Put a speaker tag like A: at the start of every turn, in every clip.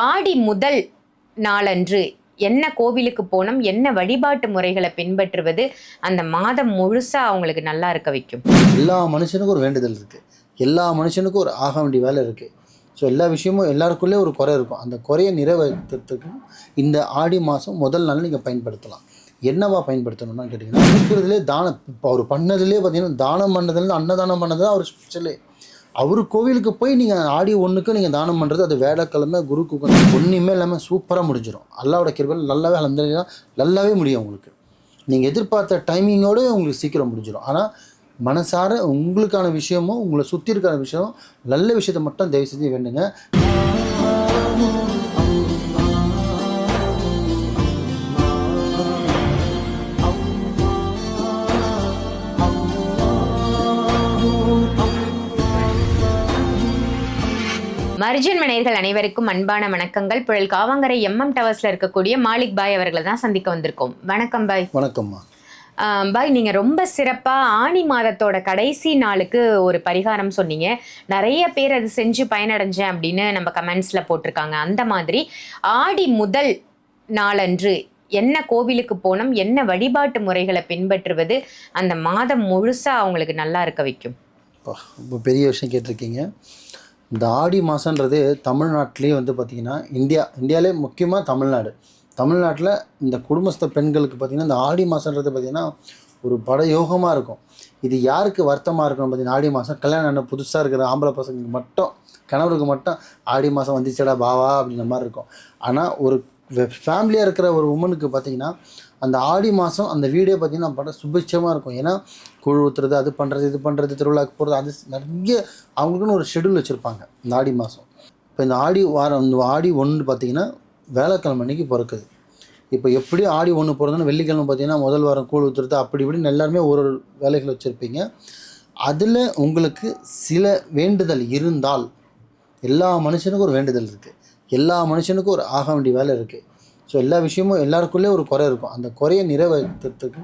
A: ஆடி முதல் நாளன்று என்ன கோவிலுக்கு போனோம் என்ன வழிபாட்டு முறைகளை பின்பற்றுவது அந்த மாதம் முழுசாக அவங்களுக்கு நல்லா இருக்க வைக்கும்.
B: எல்லா மனுஷனுக்கும் ஒரு வேண்டுதல் இருக்குது எல்லா மனுஷனுக்கும் ஒரு ஆக வேண்டிய வேலை இருக்குது ஸோ எல்லா விஷயமும் எல்லாருக்குள்ளே ஒரு குறை இருக்கும். அந்த குறையை நிறைவேற்றுறதுக்கு இந்த ஆடி மாதம் முதல் நாள் நீங்கள் பயன்படுத்தலாம். என்னவா பயன்படுத்தணும்னா கேட்டிங்கன்னா இருக்கிறதுலே தானம். இப்போ அவர் பண்ணதுலேயே பார்த்தீங்கன்னா தானம் பண்ணதுலேருந்து அன்னதானம் பண்ணது தான் அவர் ஸ்பெஷலே. அவர் கோவிலுக்கு போய் நீங்கள் ஆடி ஒன்றுக்கு நீங்கள் தானம் பண்ணுறது அது வேலைக்கிழமை குருக்கு ஒன்றுமே இல்லாமல் சூப்பராக முடிஞ்சிடும் அல்லாவோட கிருபல் நல்லாவே அலந்தா நல்லாவே முடியும் உங்களுக்கு. நீங்கள் எதிர்பார்த்த டைமிங்கோடு உங்களுக்கு சீக்கிரம் முடிஞ்சிடும் ஆனால் மனசார உங்களுக்கான விஷயமும் உங்களை சுற்றி இருக்கிற விஷயமும் நல்ல விஷயத்தை மட்டும் தயவு செஞ்சு வேண்டுங்க.
A: மர்ஜன் மனையர்கள் அனைவருக்கும் அன்பான வணக்கங்கள். புழல் காவாங்கரை எம்எம் டவர்ஸ்ல இருக்கக்கூடிய மாலிக் பாய் அவர்களை தான் சந்திக்க வந்திருக்கோம். வணக்கம் பாய்.
B: வணக்கம்மா.
A: ஆம், பாய் நீங்கள் ரொம்ப சிறப்பாக ஆணி மாதத்தோட கடைசி நாளுக்கு ஒரு பரிகாரம் சொன்னீங்க. நிறைய பேர் அது செஞ்சு பயனடைஞ்சேன் அப்படின்னு நம்ம கமெண்ட்ஸில் போட்டிருக்காங்க. அந்த மாதிரி ஆடி முதல் நாளன்று என்ன கோவிலுக்கு போனோம் என்ன வழிபாட்டு முறைகளை பின்பற்றுவது அந்த மாதம் முழுசா அவங்களுக்கு நல்லா இருக்க வைக்கும்.
B: பெரிய விஷயம் கேட்டிருக்கீங்க. இந்த ஆடி மாதன்றது தமிழ்நாட்டிலேயே வந்து பார்த்திங்கன்னா இந்தியா இந்தியாவிலே முக்கியமாக தமிழ்நாடு. தமிழ்நாட்டில் இந்த குடும்பஸ்த பெண்களுக்கு பார்த்திங்கன்னா இந்த ஆடி மாதன்றது பார்த்திங்கன்னா ஒரு படயோகமாக இருக்கும். இது யாருக்கு வருத்தமாக இருக்கணும் பார்த்தீங்கன்னா ஆடி மாதம் கல்யாணம் என்ன புதுசாக இருக்கிற ஆம்பளை பசங்களுக்கு மட்டும் கணவருக்கு மட்டும் ஆடி மாதம் வந்துச்சடா பாவா அப்படின்ற மாதிரி இருக்கும். ஆனால் ஒரு ஃபேமிலியாக இருக்கிற ஒரு உமனுக்கு பார்த்தீங்கன்னா அந்த ஆடி மாதம் அந்த வீடே பார்த்தீங்கன்னா படம் சுபிட்சமாக இருக்கும். ஏன்னா குழு ஊற்றுறது அது பண்ணுறது இது பண்ணுறது திருவிழாக்கு போகிறது அது நிறைய அவங்களுக்குன்னு ஒரு ஷெடியூல் வச்சுருப்பாங்க இந்த ஆடி மாதம் இப்போ இந்த ஆடி வாரம் இந்த ஆடி ஒன்று பார்த்தீங்கன்னா வேலைக்கிழமை அன்னைக்கு பிறக்குது. இப்போ எப்படி ஆடி ஒன்று போகிறதுன்னு வெள்ளிக்கிழமை பார்த்தீங்கன்னா முதல் வாரம் கூழ் ஊற்றுறது அப்படி இப்படின்னு எல்லாருமே ஒரு ஒரு வேலைகள் வச்சுருப்பீங்க. அதில் உங்களுக்கு சில வேண்டுதல் இருந்தால் எல்லா மனுஷனுக்கும் ஒரு வேண்டுதல் இருக்குது எல்லா மனுஷனுக்கும் ஒரு ஆக வேண்டிய வேலை இருக்குது ஸோ எல்லா விஷயமும் எல்லாருக்குள்ளே ஒரு குறை இருக்கும். அந்த குறையை நிறைவேற்றுறதுக்கு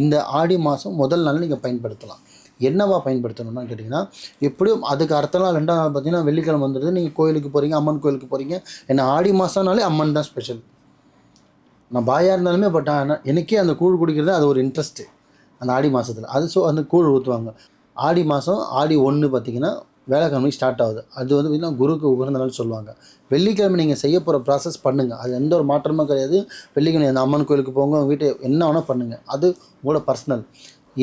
B: இந்த ஆடி மாதம் முதல் நாள் நீங்கள் பயன்படுத்தலாம். என்னவா பயன்படுத்தணும்னா கேட்டிங்கன்னா எப்படியும் அதுக்கு அடுத்த நாள் ரெண்டாம் நாள் பார்த்தீங்கன்னா வெள்ளிக்கிழமை வந்துடுது. நீங்கள் கோயிலுக்கு போகிறீங்க அம்மன் கோயிலுக்கு போகிறீங்க ஏன்னா ஆடி மாதம்னாலே அம்மன் தான் ஸ்பெஷல் நான் பாயாக இருந்தாலுமே பட் ஆனால் எனக்கே அந்த கூழ் குடிக்கிறது அது ஒரு இன்ட்ரெஸ்ட்டு அந்த ஆடி மாதத்தில் அது ஸோ அந்த கூழ் ஊற்றுவாங்க ஆடி மாதம் ஆடி ஒன்று பார்த்தீங்கன்னா வேலைக்கிழமை ஸ்டார்ட் ஆகுது. அது வந்து பார்த்திங்கன்னா குருக்கு உகந்த நாள் சொல்லுவாங்க. வெள்ளிக்கிழமை நீங்கள் செய்ய போகிற ப்ராசஸ் பண்ணுங்கள் அது எந்த ஒரு மாற்றமும் கிடையாது. வெள்ளிக்கிழமை அந்த அம்மன் கோயிலுக்கு போங்க உங்கள் வீட்டை என்ன வேணால் பண்ணுங்கள் அது உங்களோட பர்சனல்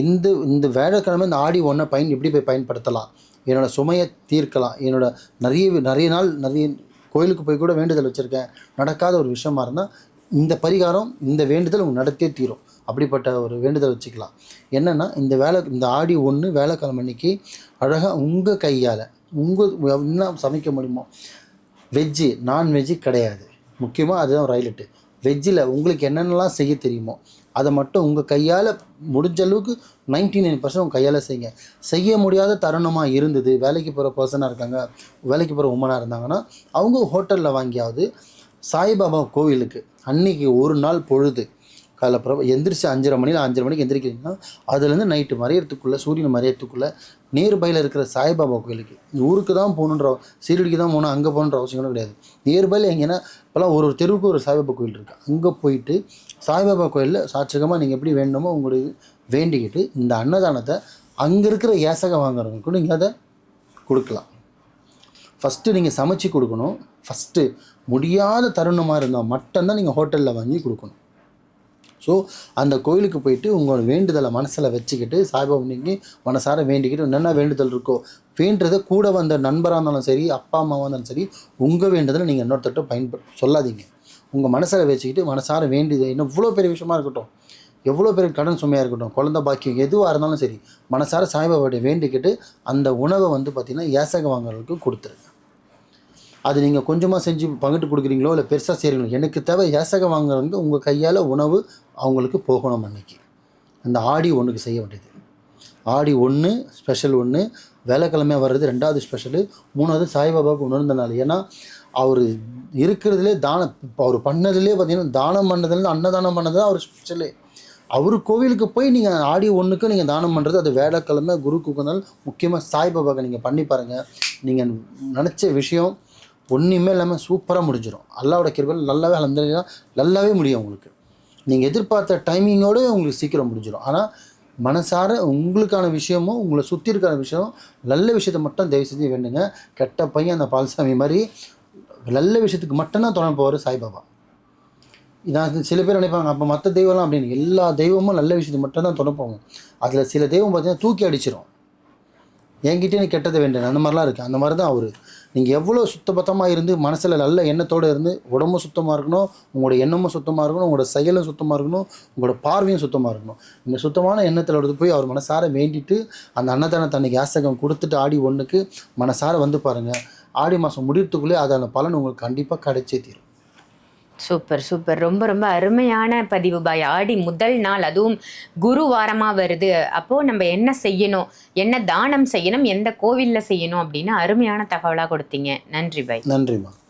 B: இந்த இந்த வேலைக்கிழமை இந்த ஆடி ஒன்றை பயன் எப்படி போய் பயன்படுத்தலாம்? என்னோட சுமையை தீர்க்கலாம். என்னோட நிறைய நிறைய நாள் நிறைய கோயிலுக்கு போய் கூட வேண்டுதல் வச்சுருக்கேன். நடக்காத ஒரு விஷயமா இருந்தால் இந்த பரிகாரம் இந்த வேண்டுதல் உங்களுக்கு நடத்தே தீரும். அப்படிப்பட்ட ஒரு வேண்டுதல் வச்சுக்கலாம். என்னென்னா இந்த வேலை இந்த ஆடி ஒன்று வேலைக்கிழமை அன்னைக்கு அழகாக உங்கள் கையால் உங்கள் என்ன சமைக்க முடியுமோ வெஜ்ஜு நான்வெஜ்ஜு கிடையாது. முக்கியமாக அதுதான் ஹைலைட்டு வெஜ்ஜில் உங்களுக்கு என்னென்னலாம் செய்ய தெரியுமோ அதை மட்டும் உங்கள் கையால் முடிஞ்ச அளவுக்கு நைன்டி நைன் பர்சன்ட் உங்கள் கையால் செய்யுங்க. செய்ய முடியாத தருணமாக இருந்தது. வேலைக்கு போகிற பர்சனாக இருக்காங்க வேலைக்கு போகிற உமனாக இருந்தாங்கன்னா அவங்க ஹோட்டலில் வாங்கியாவது சாய்பாபா கோவிலுக்கு அன்னைக்கு ஒரு நாள் பொழுது. காலைல பிறகு எந்திரிச்சு அஞ்சரை மணியில் அஞ்சரை மணிக்கு எந்திரிக்கிறீங்கன்னா அதுலேருந்து நைட்டு மறையறதுக்குள்ளே சூரியன் மறையறதுக்குள்ளே நியர்பையில் இருக்கிற சாய்பாபா கோயிலுக்கு. ஊருக்கு தான் போகணுன்ற சீரடிக்கு தான் போகணும் அங்கே போகணுன்ற அவசியம் கூட கிடையாது. நியர்பையில் எங்கேன்னா இப்போலாம் ஒரு ஒரு தெருவுக்கு ஒரு சாய்பாபா கோயில் இருக்குது அங்கே போயிட்டு சாய்பாபா கோயிலில் சாட்சகமாக நீங்கள் எப்படி வேணுமோ உங்களுக்கு வேண்டிக்கிட்டு இந்த அன்னதானத்தை அங்கே இருக்கிற ஏசக கூட நீங்கள் அதை கொடுக்கலாம். ஃபஸ்ட்டு நீங்கள் சமைச்சு கொடுக்கணும். ஃபஸ்ட்டு முடியாத தருணமாக இருந்தால் மட்டும்தான் நீங்கள் ஹோட்டலில் வாங்கி கொடுக்கணும். ஸோ அந்த கோயிலுக்கு போயிட்டு உங்களோட வேண்டுதலை மனசில் வச்சுக்கிட்டு சாய்பாபா நீங்கள் மனசார வேண்டிக்கிட்டு என்னென்ன வேண்டுதல் இருக்கோ வேண்டுறதை கூட வந்த நண்பராக இருந்தாலும் சரி அப்பா அம்மாவாக இருந்தாலும் சரி உங்கள் வேண்டுதலை நீங்கள் இன்னொருத்தட்ட பயன்ப சொல்லாதீங்க. உங்கள் மனசில் வச்சுக்கிட்டு மனசார வேண்டியது இன்னும் இவ்வளோ பெரிய விஷயமா இருக்கட்டும். எவ்வளோ பெரிய கடன் சுமையாக இருக்கட்டும் குழந்த பாக்கியம் எதுவாக இருந்தாலும் சரி மனசார சாய்பாபாட்டை வேண்டிக்கிட்டு அந்த உணவை வந்து பார்த்திங்கன்னா ஏசக வாங்குறவங்களுக்கு கொடுத்துருங்க. அது நீங்கள் கொஞ்சமாக செஞ்சு பங்கிட்டு கொடுக்குறீங்களோ இல்லை பெருசாக செய்கிறீங்களோ எனக்கு தேவை ஏசக வாங்குறவங்க உங்கள் கையால் உணவு அவங்களுக்கு போகணும் அன்றைக்கி அந்த ஆடி ஒன்றுக்கு செய்ய வேண்டியது. ஆடி ஒன்று ஸ்பெஷல் ஒன்று வேலைக்கிழமையாக வர்றது ரெண்டாவது ஸ்பெஷலு மூணாவது சாய்பாபாவுக்கு உணர்ந்த நாள். ஏன்னா அவர் இருக்கிறதுலே தானம் இப்போ அவர் பண்ணதுலேயே பார்த்தீங்கன்னா தானம் பண்ணதுலேருந்து அன்னதானம் பண்ணது தான் அவர் ஸ்பெஷலே அவர் கோவிலுக்கு போய் நீங்கள் ஆடி ஒன்றுக்கு நீங்கள் தானம் பண்ணுறது அது வேலைக்கிழமை குருக்கு உகந்த முக்கியமாக சாய்பாபாவுக்கு நீங்கள் பண்ணி பாருங்கள் நீங்கள் நினச்ச விஷயம் ஒன்றுமே இல்லாமல் சூப்பராக முடிஞ்சிடும் அல்லாவோட கிருபல் நல்லாவே அலந்தா நல்லாவே முடியும் உங்களுக்கு. நீங்கள் எதிர்பார்த்த டைமிங்கோடு உங்களுக்கு சீக்கிரம் முடிஞ்சிடும் ஆனால் மனசார உங்களுக்கான விஷயமும் உங்களை சுற்றி இருக்கிற விஷயம் நல்ல விஷயத்தை மட்டும் தயவு செஞ்சு வேண்டுங்க. கெட்ட பையன் அந்த பால்சாமி மாதிரி நல்ல விஷயத்துக்கு மட்டும்தான் தொடர்பு போவார் சாய்பாபா இதான் சில பேர் நினைப்பாங்க அப்போ மற்ற தெய்வம்லாம் அப்படின்னு எல்லா தெய்வமும் நல்ல விஷயத்தை மட்டும்தான் தொடர்பு அதில் சில தெய்வம் பார்த்தீங்கன்னா தூக்கி அடிச்சிடும் என்கிட்டே நீ கெட்டதை வேண்டேன் அந்த மாதிரிலாம் இருக்குது அந்த மாதிரி தான் அவர். நீங்கள் எவ்வளோ சுத்தபத்தமாக இருந்து மனசில் நல்ல எண்ணத்தோடு இருந்து உடம்பும் சுத்தமாக இருக்கணும் உங்களோட எண்ணமும் சுத்தமாக இருக்கணும் உங்களோட செயலும் சுத்தமாக இருக்கணும் உங்களோட பார்வையும் சுத்தமாக இருக்கணும். இந்த சுத்தமான எண்ணத்தில் எடுத்து போய் அவர் மனசார வேண்டிட்டு அந்த அன்னதானத்தை தன்னைக்கு யாசகம் கொடுத்துட்டு ஆடி ஒன்றுக்கு மனசார வந்து பாருங்கள் ஆடி மாதம் முடியறதுக்குள்ளே அதான பலன் உங்களுக்கு கண்டிப்பாக கிடைச்சே தீரும்.
A: Super super. ரொம்ப ரொம்ப அருமையான பதிவு பாய். ஆடி முதல் நாள் அதுவும் குரு வாரமா வருது. அப்போ நம்ம என்ன செய்யணும்? என்ன தானம் செய்யணும்? எந்த கோவில்ல செய்யணும்? அப்படின்னு அருமையான தகவலா கொடுத்தீங்க. நன்றி பாய்.
B: நன்றிம்மா.